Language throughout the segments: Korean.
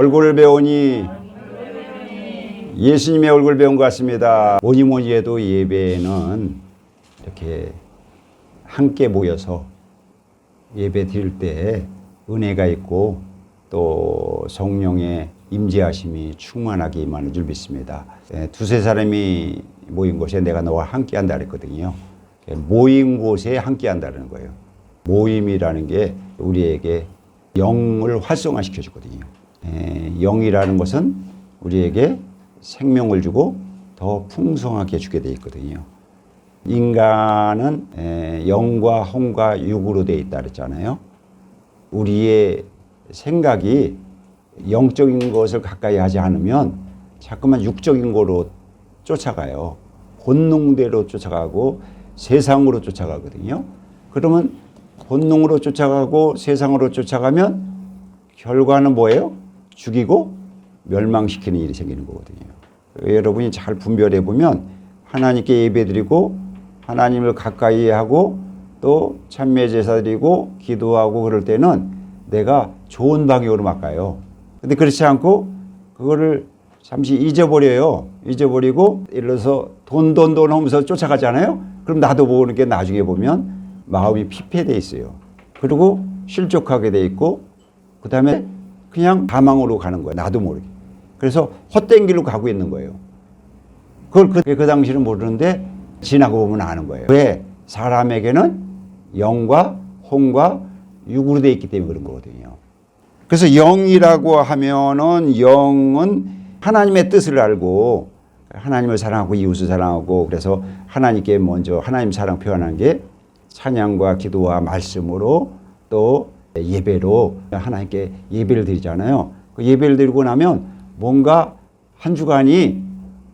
얼굴을 배우니 예수님의 얼굴 배운 것 같습니다. 뭐니 뭐니 해도 예배는 이렇게 함께 모여서 예배 드릴 때 은혜가 있고 또 성령의 임재하심이 충만하게 임하는 줄 믿습니다. 예, 두세 사람이 모인 곳에 내가 너와 함께 한다 그랬거든요. 예, 모인 곳에 함께 한다는 거예요. 모임이라는 게 우리에게 영을 활성화시켜 주거든요. 예, 영이라는 것은 우리에게 생명을 주고 더 풍성하게 주게 돼 있거든요. 인간은 에, 영과 혼과 육으로 돼 있다 그랬잖아요. 우리의 생각이 영적인 것을 가까이 하지 않으면 자꾸만 육적인 거로 쫓아가요. 본능대로 쫓아가고 세상으로 쫓아가거든요. 그러면 본능으로 쫓아가고 세상으로 쫓아가면 결과는 뭐예요? 죽이고 멸망시키는 일이 생기는 거거든요. 여러분이 잘 분별해 보면 하나님께 예배드리고 하나님을 가까이 하고 또 참매 제사 드리고 기도하고 그럴 때는 내가 좋은 방향으로 막 가요. 근데 그렇지 않고 그거를 잠시 잊어버려요. 잊어버리고 예를 들어서 돈 돈 돈 하면서 쫓아가잖아요. 그럼 나도 모르는 게 나중에 보면 마음이 피폐돼 있어요. 그리고 실족하게 돼 있고 그다음에 그냥 가망으로 가는 거예요. 나도 모르게. 그래서 헛된 길로 가고 있는 거예요. 그걸 그, 그 당시는 모르는데 지나고 보면 아는 거예요. 왜? 사람에게는 영과 혼과 육으로 돼 있기 때문에 그런 거거든요. 그래서 영이라고 하면은 영은 하나님의 뜻을 알고 하나님을 사랑하고 이웃을 사랑하고 그래서 하나님께 먼저 하나님 사랑 표현한 게 찬양과 기도와 말씀으로 또 예배로 하나님께 예배를 드리잖아요. 그 예배를 드리고 나면 뭔가 한 주간이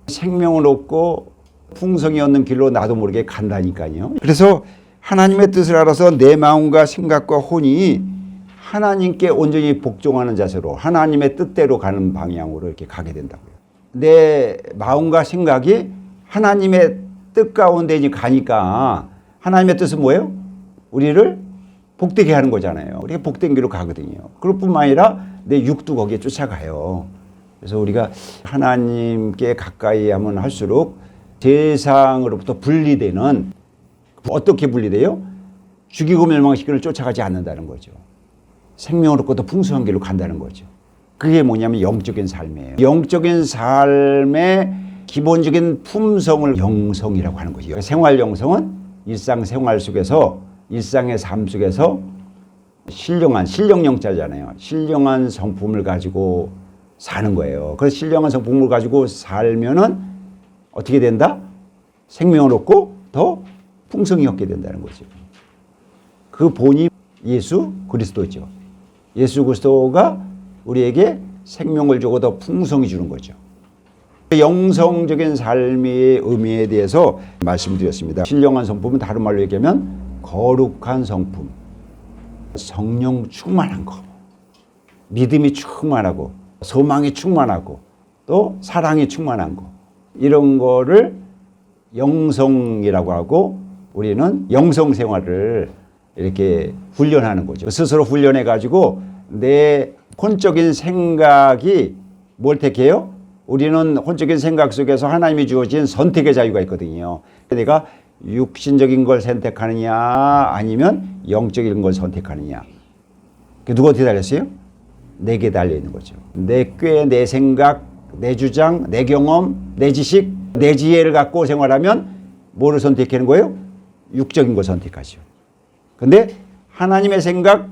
생명을 얻고 풍성이 얻는 길로 나도 모르게 간다니까요. 그래서 하나님의 뜻을 알아서 내 마음과 생각과 혼이 하나님께 온전히 복종하는 자세로 하나님의 뜻대로 가는 방향으로 이렇게 가게 된다고요. 내 마음과 생각이 하나님의 뜻 가운데 가니까 하나님의 뜻은 뭐예요? 우리를 복되게 하는 거잖아요. 우리가 복된 길로 가거든요. 그럴 뿐만 아니라 내 육도 거기에 쫓아가요. 그래서 우리가 하나님께 가까이 하면 할수록 세상으로부터 분리되는 어떻게 분리돼요? 죽이고 멸망시키는 쫓아가지 않는다는 거죠. 더 풍성한 길로 간다는 거죠. 그게 뭐냐면 영적인 삶이에요. 영적인 삶의 기본적인 품성을 영성이라고 하는 거죠. 생활 영성은 일상 생활 속에서 일상의 삶 속에서 신령한 신령영자잖아요. 신령한 성품을 가지고 사는 거예요. 그래서 신령한 성품을 가지고 살면은 어떻게 된다? 생명을 얻고 더 풍성이 얻게 된다는 거죠. 그 본이 예수 그리스도죠. 예수 그리스도가 우리에게 생명을 주고 더 풍성히 주는 거죠. 영성적인 삶의 의미에 대해서 말씀드렸습니다. 신령한 성품은 다른 말로 얘기하면 거룩한 성품, 성령 충만한 거, 믿음이 충만하고 소망이 충만하고 또 사랑이 충만한 거 이런 거를 영성이라고 하고 우리는 영성 생활을 이렇게 훈련하는 거죠. 스스로 훈련해 가지고 내 혼적인 생각이 뭘 택해요? 우리는 혼적인 생각 속에서 하나님이 주어진 선택의 자유가 있거든요. 내가 육신적인 걸 선택하느냐 아니면 영적인 걸 선택하느냐. 그 누구한테 달렸어요? 내게 달려 있는 거죠. 내 꾀, 내 생각, 내 주장, 내 경험, 내 지식, 내 지혜를 갖고 생활하면 뭐를 선택하는 거예요? 육적인 걸 선택하죠. 근데 하나님의 생각,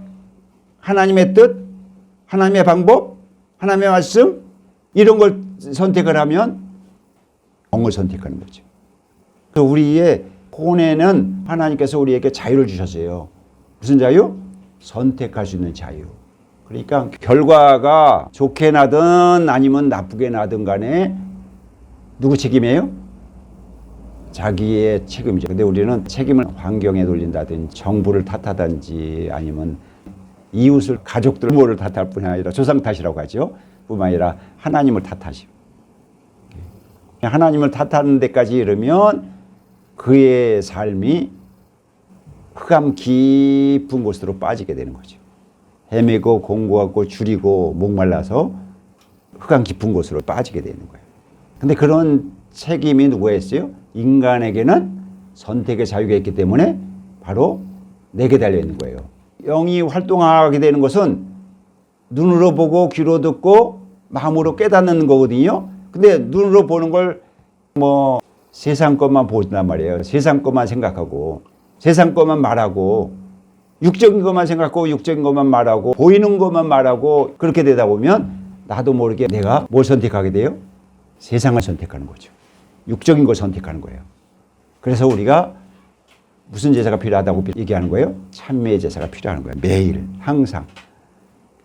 하나님의 뜻, 하나님의 방법, 하나님의 말씀 이런 걸 선택을 하면 영을 선택하는 거죠. 우리의 혼에는 하나님께서 우리에게 자유를 주셨어요. 무슨 자유? 선택할 수 있는 자유. 그러니까 결과가 좋게 나든 아니면 나쁘게 나든 간에 누구 책임이에요? 자기의 책임이죠. 근데 우리는 책임을 환경에 돌린다든지 정부를 탓하든지 아니면 이웃을 가족들 뭐를 탓할 뿐 아니라 조상 탓이라고 하죠. 뿐만 아니라 하나님을 탓하죠. 하나님을 탓하는 데까지 이르면 그의 삶이 흑암 깊은 곳으로 빠지게 되는 거죠. 헤매고 공고하고 줄이고 목말라서 흑암 깊은 곳으로 빠지게 되는 거예요. 근데 그런 책임이 누구에 있어요? 인간에게는 선택의 자유가 있기 때문에 바로 내게 달려 있는 거예요. 영이 활동하게 되는 것은 눈으로 보고 귀로 듣고 마음으로 깨닫는 거거든요. 근데 눈으로 보는 걸 뭐 세상 것만 보단 말이에요. 세상 것만 생각하고 세상 것만 말하고 육적인 것만 생각하고 육적인 것만 말하고 보이는 것만 말하고 그렇게 되다 보면 나도 모르게 내가 뭘 선택하게 돼요? 세상을 선택하는 거죠. 육적인 걸 선택하는 거예요. 그래서 우리가 무슨 제사가 필요하다고 얘기하는 거예요? 참매의 제사가 필요한 거예요. 매일 항상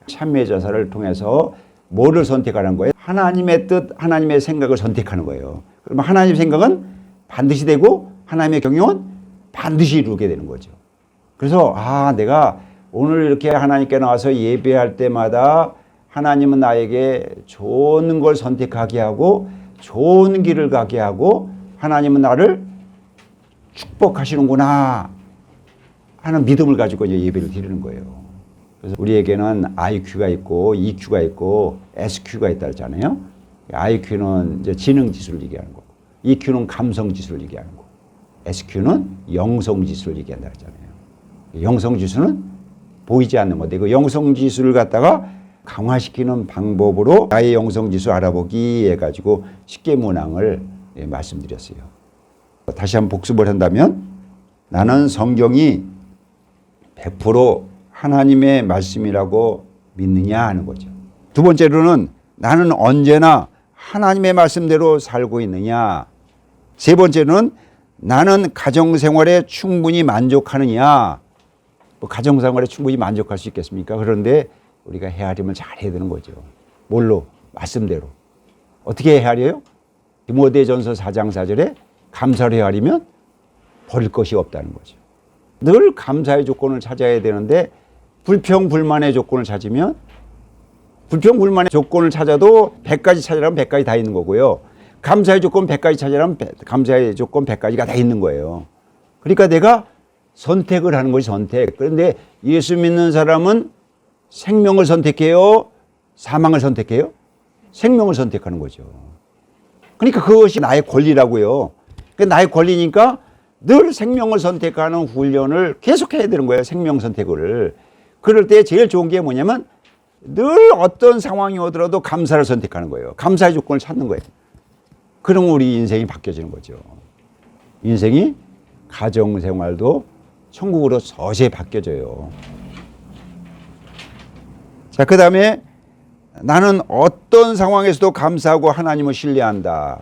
참매의 제사를 통해서 뭐를 선택하는 거예요? 하나님의 뜻, 하나님의 생각을 선택하는 거예요. 그러면 하나님의 생각은 반드시 되고 하나님의 경영은 반드시 이루게 되는 거죠. 그래서 아 내가 오늘 이렇게 하나님께 나와서 예배할 때마다 하나님은 나에게 좋은 걸 선택하게 하고 좋은 길을 가게 하고 하나님은 나를 축복하시는구나 하는 믿음을 가지고 이제 예배를 드리는 거예요. 그래서 우리에게는 IQ가 있고 EQ가 있고 SQ가 있다 했잖아요. IQ는 이제 지능 지수를 얘기하는 거고, EQ는 감성 지수를 얘기하는 거고, SQ는 영성 지수를 얘기한다 했잖아요. 영성 지수는 보이지 않는 건데 그 영성 지수를 갖다가 강화시키는 방법으로 나의 영성 지수 알아보기 해 가지고 쉽게 문항을 예, 말씀드렸어요. 다시 한번 복습을 한다면 나는 성경이 100% 하나님의 말씀이라고 믿느냐 하는 거죠. 두 번째로는 나는 언제나 하나님의 말씀대로 살고 있느냐. 세 번째는 나는 가정생활에 충분히 만족하느냐. 뭐 가정생활에 충분히 만족할 수 있겠습니까? 그런데 우리가 헤아림을 잘 해야 되는 거죠. 뭘로? 말씀대로. 어떻게 헤아려요? 디모데 전서 4장 4절에 감사를 헤아리면 버릴 것이 없다는 거죠. 늘 감사의 조건을 찾아야 되는데 불평 불만의 조건을 찾으면 불평 불만의 조건을 찾아도 100가지 찾으라면 100가지 다 있는 거고요. 감사의 조건 100가지 찾으라면 감사의 조건 100가지가 다 있는 거예요. 그러니까 내가 선택을 하는 것이 선택. 그런데 예수 믿는 사람은 생명을 선택해요? 사망을 선택해요? 생명을 선택하는 거죠. 그러니까 그것이 나의 권리라고요. 그 나의 권리니까 늘 생명을 선택하는 훈련을 계속해야 되는 거예요. 생명 선택을. 그럴 때 제일 좋은 게 뭐냐면 늘 어떤 상황이 오더라도 감사를 선택하는 거예요. 감사의 조건을 찾는 거예요. 그럼 우리 인생이 바뀌어지는 거죠. 인생이 가정 생활도 천국으로 서서히 바뀌어져요. 자, 그 다음에 나는 어떤 상황에서도 감사하고 하나님을 신뢰한다.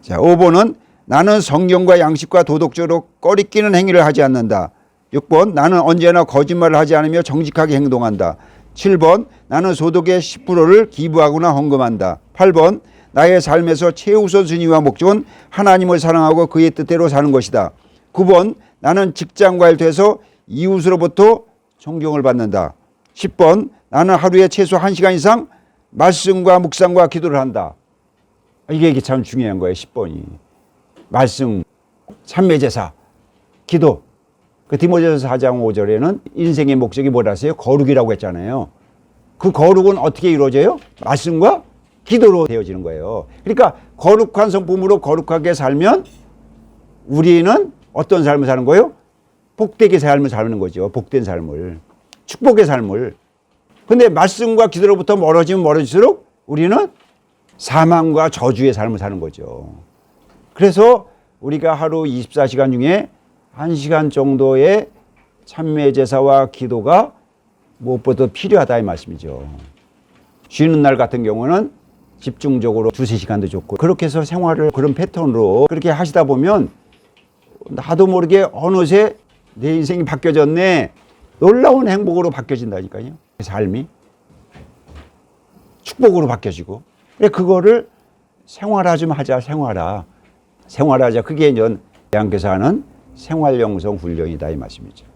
자, 5번은 나는 성경과 양식과 도덕적으로 꺼리끼는 행위를 하지 않는다. 6번 나는 언제나 거짓말을 하지 않으며 정직하게 행동한다. 7번 나는 소득의 10%를 기부하거나 헌금한다. 8번 나의 삶에서 최우선 순위와 목적은 하나님을 사랑하고 그의 뜻대로 사는 것이다. 9번 나는 직장과 일터에서 이웃으로부터 존경을 받는다. 10번 나는 하루에 최소 1시간 이상 말씀과 묵상과 기도를 한다. 이게, 이게 참 중요한 거예요. 10번이. 말씀, 참매 제사, 기도. 그 디모데전서 4장 5절에는 인생의 목적이 뭐라세요? 거룩이라고 했잖아요. 그 거룩은 어떻게 이루어져요? 말씀과 기도로 되어지는 거예요. 그러니까 거룩한 성품으로 거룩하게 살면 우리는 어떤 삶을 사는 거예요? 복되게 삶을 사는 거죠. 복된 삶을. 축복의 삶을. 근데 말씀과 기도로부터 멀어지면 멀어질수록 우리는 사망과 저주의 삶을 사는 거죠. 그래서 우리가 하루 24시간 중에 1시간 정도의 참매 제사와 기도가 무엇보다 필요하다 이 말씀이죠. 쉬는 날 같은 경우는 집중적으로 두세 시간도 좋고 그렇게 해서 생활을 그런 패턴으로 그렇게 하시다 보면 나도 모르게 어느새 내 인생이 바뀌어졌네. 놀라운 행복으로 바뀌어진다니까요. 삶이 축복으로 바뀌어지고 그거를 생활화 좀 하자 생활화 생활하자 그게 전 대한교사 하는 생활 영성 훈련이다 이 말씀이죠.